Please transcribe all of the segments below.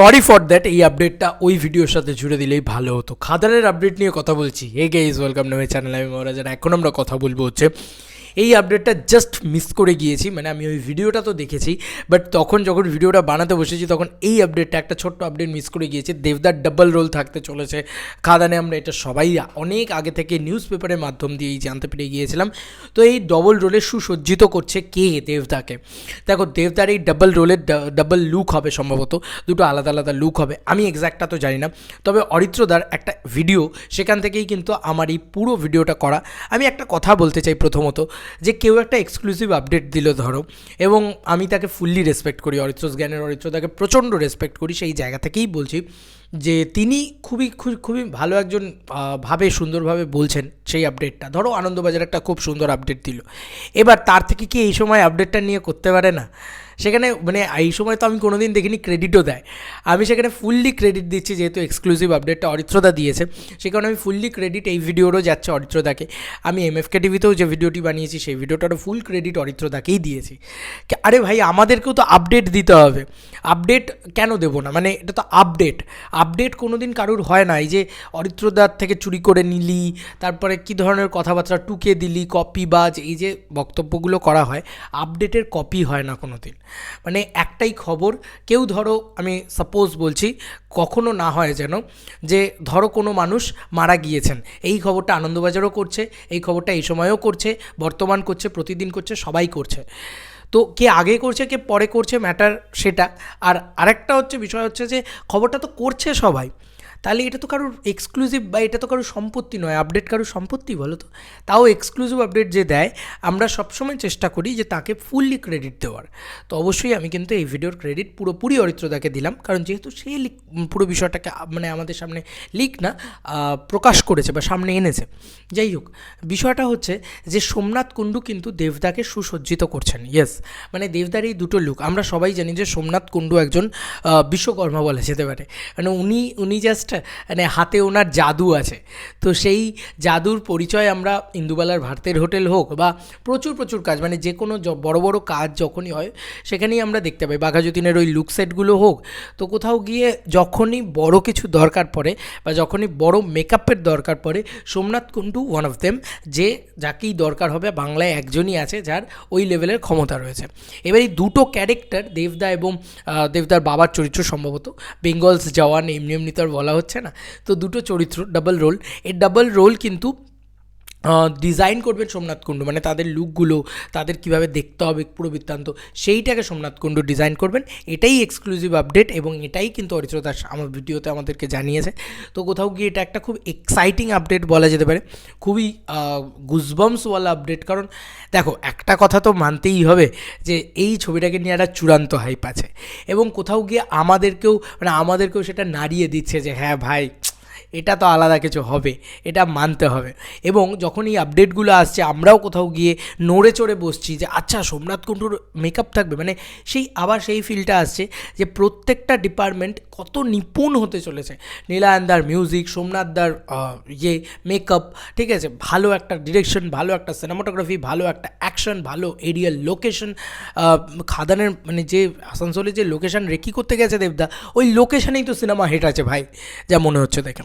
Sorry for that এই আপডেটটা ওই ভিডিওর সাথে জুড়ে দিলেই ভালো হতো। খাদারের আপডেট নিয়ে কথা বলছি। এ গে ইজ ওয়েলকাম নামে চ্যানেল আমি মহারাজার এখন আমরা কথা বলব হচ্ছে এই আপডেটটা জাস্ট মিস করে গিয়েছি মানে আমি ওই ভিডিওটা তো দেখেছি বাট তখন যখন ভিডিওটা বানাতে বসেছি, তখন এই আপডেটটা একটা ছোট্ট আপডেট মিস করে গিয়েছি। দেবদার ডাবল রোল থাকতে চলেছে। খাদানে আমরা এটা সবাই অনেক আগে থেকে নিউজ পেপারের মাধ্যম দিয়েই জানতে পেরে গিয়েছিলাম। তো এই ডবল রোলে সুসজ্জিত করছে কে দেবদাকে? দেখো, দেবদার এই ডাবল রোলের ডাবল লুক হবে সম্ভবত। দুটো আলাদা আলাদা লুক হবে। আমি এক্স্যাক্টটা তো জানি না। তবে অরিত্রদার একটা ভিডিও সেখান থেকেই কিন্তু আমার এই পুরো ভিডিওটা করা। আমি একটা কথা বলতে চাই প্রথমত। যে কেউ একটা এক্সক্লুসিভ আপডেট দিল ধরো, এবং আমি তাকে ফুললি রেসপেক্ট করি অরিত্র জ্ঞানের অরিত্র তাকে প্রচণ্ড রেসপেক্ট করি, সেই জায়গা থেকেই বলছি। যে তিনি খুবই খুবই ভালো একজন ভাবে, সুন্দরভাবে বলছেন সেই আপডেটটা ধরো আনন্দবাজার একটা খুব সুন্দর আপডেট দিল। এবার তার থেকে কি এই সময় আপডেটটা নিয়ে করতে পারে না? সেখানে মানে এই সময় তো আমি কোনোদিন দেখিনি ক্রেডিটও দেয়। আমি সেখানে ফুললি ক্রেডিট দিচ্ছি, যেহেতু এক্সক্লুসিভ আপডেটটা অরিত্রদা দিয়েছে। সে কারণে আমি ফুললি ক্রেডিট এই ভিডিওরও যাচ্ছে অরিত্রদাকে। আমি এমএফকে টিভিতেও যে ভিডিওটি বানিয়েছি, সেই ভিডিওটারও ফুল ক্রেডিট অরিত্রদাকেই দিয়েছি। আরে ভাই, আমাদেরকেও তো আপডেট দিতে হবে। আপডেট কেন দেবো না? মানে এটা তো আপডেট আপডেট কোনো দিন কারুর হয় না। এই যে অরিত্রদার থেকে চুরি করে নিলি, তারপরে কী ধরনের কথাবার্তা টুকে দিলি কপি বাজ, এই যে বক্তব্যগুলো করা হয় আপডেটের কপি হয় না কোনো দিন মানে একটাই খবর, কেউ ধরো, আমি সাপোজ বলছি, কখনো না হয় যেন যে ধরো কোনো মানুষ মারা গিয়েছেন। এই খবরটা আনন্দবাজারও করছে, এই খবরটা এই সময়ও করছে, বর্তমান করছে, প্রতিদিন করছে, সবাই করছে। তো কে আগে করছে, কে পরে করছে ম্যাটার সেটা। আর আরেকটা হচ্ছে বিষয় হচ্ছে যে, খবরটা তো করছে সবাই। তাহলে এটা তো কারোর এক্সক্লুসিভ বা এটা তো কারোর সম্পত্তি নয় আপডেট কারোর সম্পত্তি বলো তো। তাও এক্সক্লুসিভ আপডেট যে দেয়, আমরা সবসময় চেষ্টা করি যে তাকে ফুললি ক্রেডিট দেওয়ার। তো অবশ্যই আমি কিন্তু এই ভিডিওর ক্রেডিট পুরোপুরি অরিত্রদাকে দিলাম, কারণ যেহেতু সে লিক পুরো বিষয়টাকে মানে আমাদের সামনে লিক না প্রকাশ করেছে বা সামনে এনেছে। যাই হোক, বিষয়টা হচ্ছে যে সোমনাথ কুণ্ডু কিন্তু দেবদাকে সুসজ্জিত করছেন ইয়েস মানে দেবদার এই দুটো লুক আমরা সবাই জানি যে সোমনাথ কুণ্ডু একজন বিশ্বকর্মা বলা যেতে পারে। মানে উনি উনি জাস্ট মানে হাতে ওনার জাদু আছে। তো সেই জাদুর পরিচয় আমরা ইন্দুবালার ভারতের হোটেল হোক বা প্রচুর প্রচুর কাজ মানে যে কোনো বড় বড় কাজ যখনই হয়, সেখানেই আমরা দেখতে পাই। বাঘাযতীনের ওই লুক সেটগুলো হোক, তো কোথাও গিয়ে যখনই বড় কিছু দরকার পড়ে বা যখনই বড় মেকআপের দরকার পড়ে, Somnath Kundu one of them যে যাকেই দরকার হবে, বাংলায় একজনই আছে যার ওই লেভেলের ক্ষমতা রয়েছে। এবার এই দুটো ক্যারেক্টার দেবদা এবং দেবদার বাবার চরিত্র সম্ভবত বেঙ্গলস জওয়ান, এমনি এমনি তো বলা হচ্ছে না। তো দুটো চরিত্র ডাবল রোল এই ডাবল রোল কিন্তু ডিজাইন করবেন সোমনাথ কুণ্ডু মানে তাদের লুকগুলো তাদের কীভাবে দেখতে হবে পুরো বৃত্তান্ত, সেইটাকে সোমনাথ কুণ্ডু ডিজাইন করবেন। এটাই এক্সক্লুসিভ আপডেট এবং এটাই কিন্তু অরিত্র দাস আমার ভিডিওতে আমাদেরকে জানিয়েছে। তো কোথাও গিয়ে এটা একটা খুব এক্সাইটিং আপডেট বলা যেতে পারে। খুবই গুজবমসওয়ালা আপডেট কারণ দেখো, একটা কথা তো মানতেই হবে যে এই ছবিটাকে নিয়ে একটা চূড়ান্ত হাইপ আছে। এবং কোথাও গিয়ে আমাদেরকেও মানে আমাদেরকেও সেটা নাড়িয়ে দিচ্ছে যে হ্যাঁ ভাই এটা তো আলাদা কিছু হবে, এটা মানতে হবে। এবং যখন এই আপডেটগুলো আসছে, আমরাও কোথাও গিয়ে নড়ে চড়ে বসছি যে আচ্ছা সোমনাথ কুণ্ডুর মেকআপ থাকবে। মানে সেই, আবার সেই ফিলটা আসছে যে, প্রত্যেকটা ডিপার্টমেন্ট কত নিপুণ হতে চলেছে। নীলায়নদার মিউজিক সোমনাথদার ইয়ে মেকআপ ঠিক আছে? ভালো একটা ডিরেকশন ভালো একটা সিনেমাটোগ্রাফি ভালো একটা অ্যাকশন ভালো এরিয়াল লোকেশন খাদানের মানে যে, আসানসোলে যে লোকেশন রেকি করতে গেছে দেবদা, ওই লোকেশনেই তো সিনেমা হেট আছে ভাই, যা মনে হচ্ছে দেখে।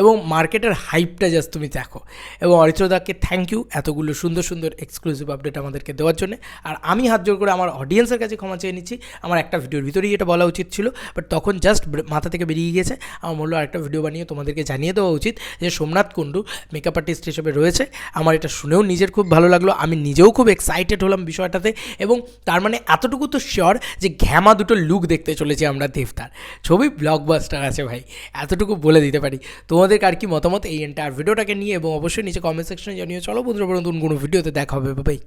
এবং মার্কেটের হাইপটা জাস্ট তুমি দেখো। এবং অরিত্রদাকে থ্যাংক ইউ এতগুলো সুন্দর সুন্দর এক্সক্লুসিভ আপডেট আমাদেরকে দেওয়ার জন্য। আর আমি হাত জোর করে আমার অডিয়েন্সের কাছে ক্ষমা চেয়ে নিচ্ছি। আমার একটা ভিডিওর ভিতরেই এটা বলা উচিত ছিল বাট তখন জাস্ট মাথা থেকে বেরিয়ে গিয়েছে। আমার মূল্য আরেকটা ভিডিও বানিয়ে তোমাদেরকে জানিয়ে দেওয়া উচিত যে সোমনাথ কুণ্ডু মেকআপ আর্টিস্ট হিসেবে রয়েছে। আমার এটা শুনেও নিজের খুব ভালো লাগল। আমি নিজেও খুব এক্সাইটেড হলাম বিষয়টাতে এবং তার মানে এতটুকু তো শিওর যে ঘ্যামা দুটো লুক দেখতে চলেছি আমরা দেবতার। ছবি ব্লকবাস্টার আছে ভাই, এতটুকু বলে দিতে পারি। তোমাদের আর কি মতামত এই এন্টায়ার ভিডিওটাকে নিয়ে এবং অবশ্যই নিচে কমেন্ট সেকশনে জানিয়ে চলো বন্ধুরা পর্যন্ত কোনো ভিডিওতে দেখা হবে। বাই